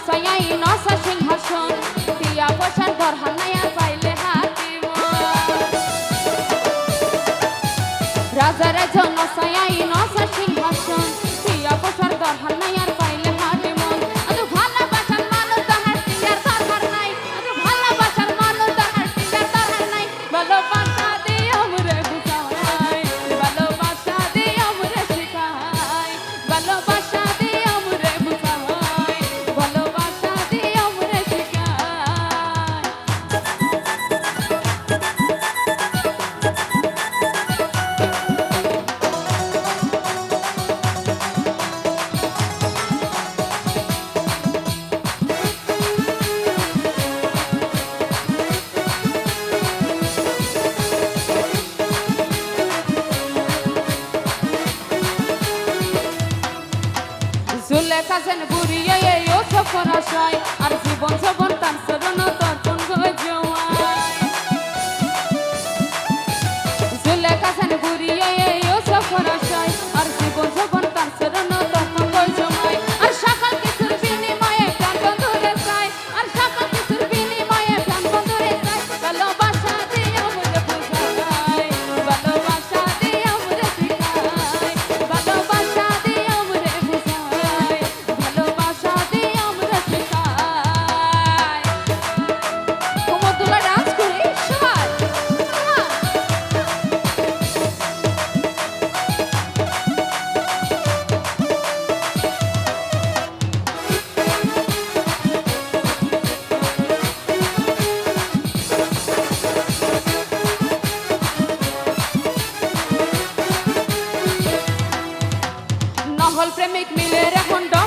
সয়াই নস সিংহাসন টিয়া পয়সার দরহান নাই আর পাইলে হাতিম রাজারে জন সয়াই নস লেখা যেন বুড়িয়ে ও ছপন আশায় আর জীবন জীবন তার চরণ punto.